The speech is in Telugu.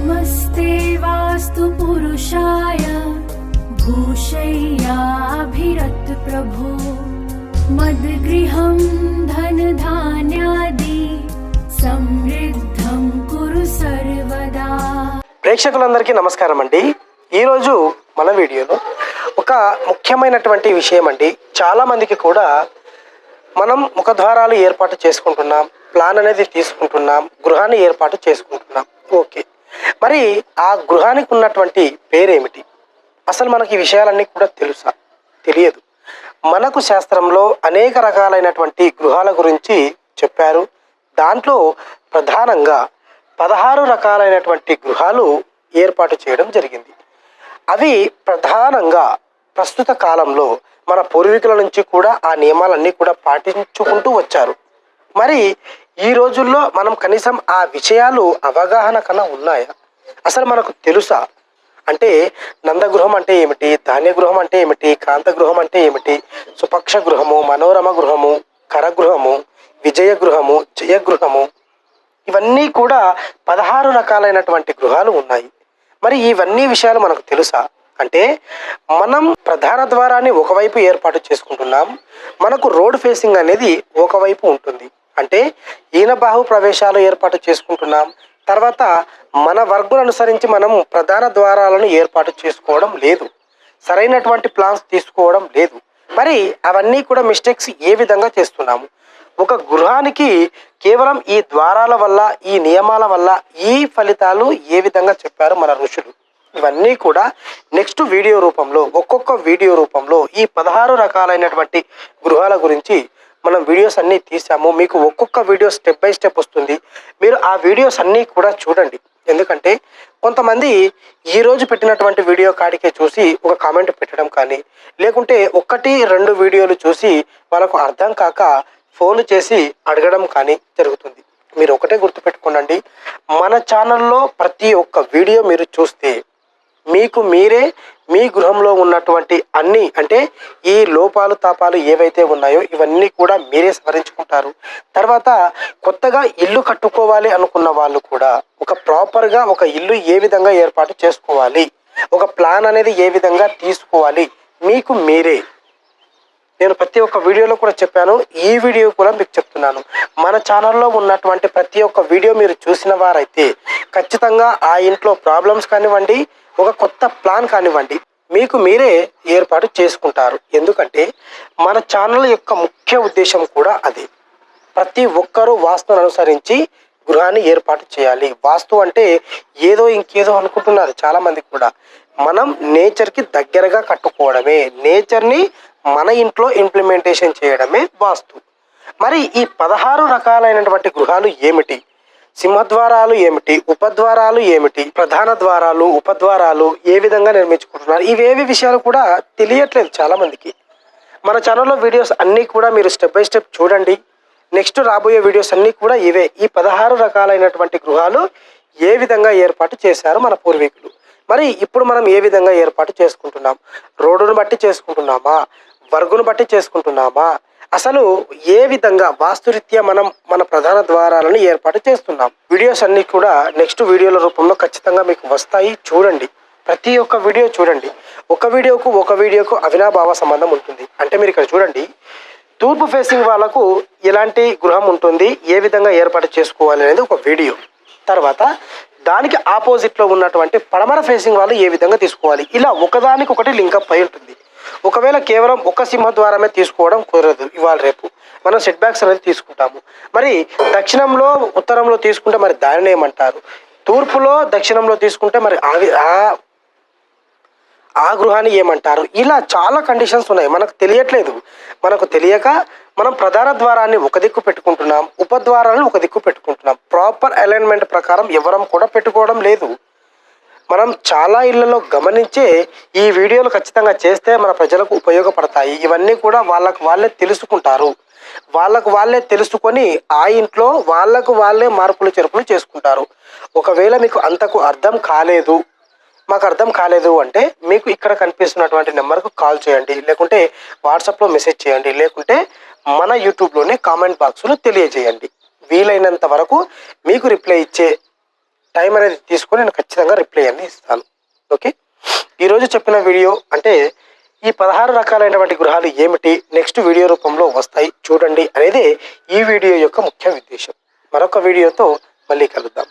नमस्ते वास्तु पुरुषाय भूषय्याभिरत प्रभो मद्गृहं धनधान्यादि समृद्धं कुरु सर्वदा ప్రేక్షకులందరికీ నమస్కారం అండి ఈరోజు మన వీడియోలో ఒక ముఖ్యమైనటువంటి విషయం అండి చాలా మందికి కూడా మనం ముఖద్వారాలు ఏర్పాటు చేసుకుంటున్నాం ప్లాన్ అనేది తీసుకుంటున్నాం గృహాన్ని ఏర్పాటు చేసుకుంటున్నాం ఓకే మరి ఆ గృహానికి ఉన్నటువంటి పేరేమిటి? అసలు మనకి ఈ విషయాలన్నీ కూడా తెలుసా? తెలియదు. మనకు శాస్త్రంలో అనేక రకాలైనటువంటి గృహాల గురించి చెప్పారు. దాంట్లో ప్రధానంగా పదహారు రకాలైనటువంటి గృహాలు ఏర్పాటు చేయడం జరిగింది. అవి ప్రధానంగా ప్రస్తుత కాలంలో మన పూర్వీకుల నుంచి కూడా ఆ నియమాలన్నీ కూడా పాటించుకుంటూ వచ్చారు. మరి ఈ రోజుల్లో మనం కనీసం ఆ విషయాలు అవగాహన కన్నా ఉన్నాయా? అసలు మనకు తెలుసా? అంటే నందగృహం అంటే ఏమిటి? ధాన్య గృహం అంటే ఏమిటి? కాంత గృహం అంటే ఏమిటి? సుపక్ష గృహము మనోరమ గృహము కరగృహము విజయ గృహము జయగృహము. ఇవన్నీ కూడా పదహారు రకాలైనటువంటి గృహాలు ఉన్నాయి. మరి ఇవన్నీ విషయాలు మనకు తెలుసా? అంటే మనం ప్రధాన ద్వారాన్ని ఒకవైపు ఏర్పాటు చేసుకుంటున్నాం. మనకు రోడ్ ఫేసింగ్ అనేది ఒకవైపు ఉంటుంది. అంటే ఈయన బాహు ప్రవేశాలు ఏర్పాటు చేసుకుంటున్నాం. తర్వాత మన వర్గును అనుసరించి మనం ప్రధాన ద్వారాలను ఏర్పాటు చేసుకోవడం లేదు. సరైనటువంటి ప్లాన్స్ తీసుకోవడం లేదు. మరి అవన్నీ కూడా మిస్టేక్స్ ఏ విధంగా చేస్తున్నాము? ఒక గృహానికి కేవలం ఈ ద్వారాల వల్ల ఈ నియమాల వల్ల ఈ ఫలితాలు ఏ విధంగా చెప్పారు మన ఋషులు? ఇవన్నీ కూడా నెక్స్ట్ వీడియో రూపంలో ఒక్కొక్క వీడియో రూపంలో ఈ పదహారు రకాలైనటువంటి గృహాల గురించి మనం వీడియోస్ అన్నీ తీసాము. మీకు ఒక్కొక్క వీడియో స్టెప్ బై స్టెప్ వస్తుంది. మీరు ఆ వీడియోస్ అన్నీ కూడా చూడండి. ఎందుకంటే కొంతమంది ఈరోజు పెట్టినటువంటి వీడియో కాడికే చూసి ఒక కామెంట్ పెట్టడం కానీ లేకుంటే ఒకటి రెండు వీడియోలు చూసి వాళ్ళకు అర్థం కాక ఫోన్ చేసి అడగడం కానీ జరుగుతుంది. మీరు ఒకటే గుర్తుపెట్టుకోండి మన ఛానల్లో ప్రతి ఒక్క వీడియో మీరు చూస్తే మీకు మీరే మీ గృహంలో ఉన్నటువంటి అన్ని అంటే ఈ లోపాలు తాపాలు ఏవైతే ఉన్నాయో ఇవన్నీ కూడా మీరే సవరించుకుంటారు తర్వాత కొత్తగా ఇల్లు కట్టుకోవాలి అనుకున్న వాళ్ళు కూడా ఒక ప్రాపర్గా ఒక ఇల్లు ఏ విధంగా ఏర్పాటు చేసుకోవాలి? ఒక ప్లాన్ అనేది ఏ విధంగా తీసుకోవాలి? మీకు మీరే. నేను ప్రతి ఒక్క వీడియోలో కూడా చెప్పాను ఈ వీడియో కూడా మీకు చెప్తున్నాను. మన ఛానల్లో ఉన్నటువంటి ప్రతి ఒక్క వీడియో మీరు చూసిన వారైతే ఖచ్చితంగా ఆ ఇంట్లో ప్రాబ్లమ్స్ కానివ్వండి ఒక కొత్త ప్లాన్ కానివ్వండి మీకు మీరే ఏర్పాటు చేసుకుంటారు. ఎందుకంటే మన ఛానల్ యొక్క ముఖ్య ఉద్దేశం కూడా అది. ప్రతి ఒక్కరూ వాస్తును అనుసరించి గృహాన్ని ఏర్పాటు చేయాలి. వాస్తు అంటే ఏదో ఇంకేదో అనుకుంటున్నారు చాలామంది కూడా. మనం నేచర్కి దగ్గరగా కట్టుకోవడమే. నేచర్ని మన ఇంట్లో ఇంప్లిమెంటేషన్ చేయడమే వాస్తు. మరి ఈ పదహారు రకాలైనటువంటి గృహాలు ఏమిటి? సింహద్వారాలు ఏమిటి? ఉపద్వారాలు ఏమిటి? ప్రధాన ద్వారాలు ఉపద్వారాలు ఏ విధంగా నిర్మించుకుంటున్నారు? ఇవేవి విషయాలు కూడా తెలియట్లేదు చాలామందికి. మన ఛానల్లో వీడియోస్ అన్నీ కూడా మీరు స్టెప్ బై స్టెప్ చూడండి. నెక్స్ట్ రాబోయే వీడియోస్ అన్నీ కూడా ఇవే. ఈ పదహారు రకాలైనటువంటి గృహాలు ఏ విధంగా ఏర్పాటు చేశారు మన పూర్వీకులు? మరి ఇప్పుడు మనం ఏ విధంగా ఏర్పాటు చేసుకుంటున్నాం? రోడ్డును బట్టి చేసుకుంటున్నామా? వర్గును బట్టి చేసుకుంటున్నామా? అసలు ఏ విధంగా వాస్తురీత్యా మనం మన ప్రధాన ద్వారాలను ఏర్పాటు చేస్తున్నాం? వీడియోస్ అన్ని కూడా నెక్స్ట్ వీడియోల రూపంలో ఖచ్చితంగా మీకు వస్తాయి. చూడండి. ప్రతి ఒక్క వీడియో చూడండి. ఒక వీడియోకు ఒక వీడియోకు అవినాభావ సంబంధం ఉంటుంది. అంటే మీరు ఇక్కడ చూడండి. తూర్పు ఫేసింగ్ వాళ్ళకు ఎలాంటి గృహం ఉంటుంది? ఏ విధంగా ఏర్పాటు చేసుకోవాలి అనేది ఒక వీడియో. తర్వాత దానికి ఆపోజిట్లో ఉన్నటువంటి పడమర ఫేసింగ్ వాళ్ళు ఏ విధంగా తీసుకోవాలి? ఇలా ఒకదానికి ఒకటి లింకప్ అయి ఉంటుంది. ఒకవేళ కేవలం ఒక సింహ ద్వారమే తీసుకోవడం కుదరదు ఇవాళ రేపు. మనం సెట్ బ్యాక్స్ అనేది తీసుకుంటాము. మరి దక్షిణంలో ఉత్తరంలో తీసుకుంటే మరి దానిని ఏమంటారు? తూర్పులో దక్షిణంలో తీసుకుంటే మరి అవి ఆ ఆ గృహాన్ని ఏమంటారు? ఇలా చాలా కండిషన్స్ ఉన్నాయి. మనకు తెలియట్లేదు. మనకు తెలియక మనం ప్రధాన ద్వారాన్ని ఒక దిక్కు పెట్టుకుంటున్నాం ఉపద్వారాలను ఒక దిక్కు పెట్టుకుంటున్నాం. ప్రాపర్ అలైన్మెంట్ ప్రకారం ఎవరం కూడా పెట్టుకోవడం లేదు. మనం చాలా ఇళ్ళలో గమనించే ఈ వీడియోలు ఖచ్చితంగా చేస్తే మన ప్రజలకు ఉపయోగపడతాయి. ఇవన్నీ కూడా వాళ్ళకు వాళ్ళే తెలుసుకుంటారు. వాళ్ళకు వాళ్ళే తెలుసుకొని ఆ ఇంట్లో వాళ్ళకు వాళ్ళే మార్పులు చెరుపులు చేసుకుంటారు. ఒకవేళ మీకు అంతకు అర్థం కాలేదు మాకు అర్థం కాలేదు అంటే మీకు ఇక్కడ కనిపిస్తున్నటువంటి నెంబర్కు కాల్ చేయండి. లేకుంటే వాట్సాప్లో మెసేజ్ చేయండి. లేకుంటే మన యూట్యూబ్లోనే కామెంట్ బాక్స్లో తెలియజేయండి. వీలైనంత వరకు మీకు రిప్లై ఇచ్చే టైం అనేది తీసుకొని నేను ఖచ్చితంగా రిప్లై అన్ని ఇస్తాను. ఓకే? ఈరోజు చెప్పిన వీడియో అంటే ఈ పదహారు రకాలైనటువంటి గృహాలు ఏమిటి నెక్స్ట్ వీడియో రూపంలో వస్తాయి చూడండి అనేది ఈ వీడియో యొక్క ముఖ్య ఉద్దేశం. మరొక వీడియోతో మళ్ళీ కలుద్దాం.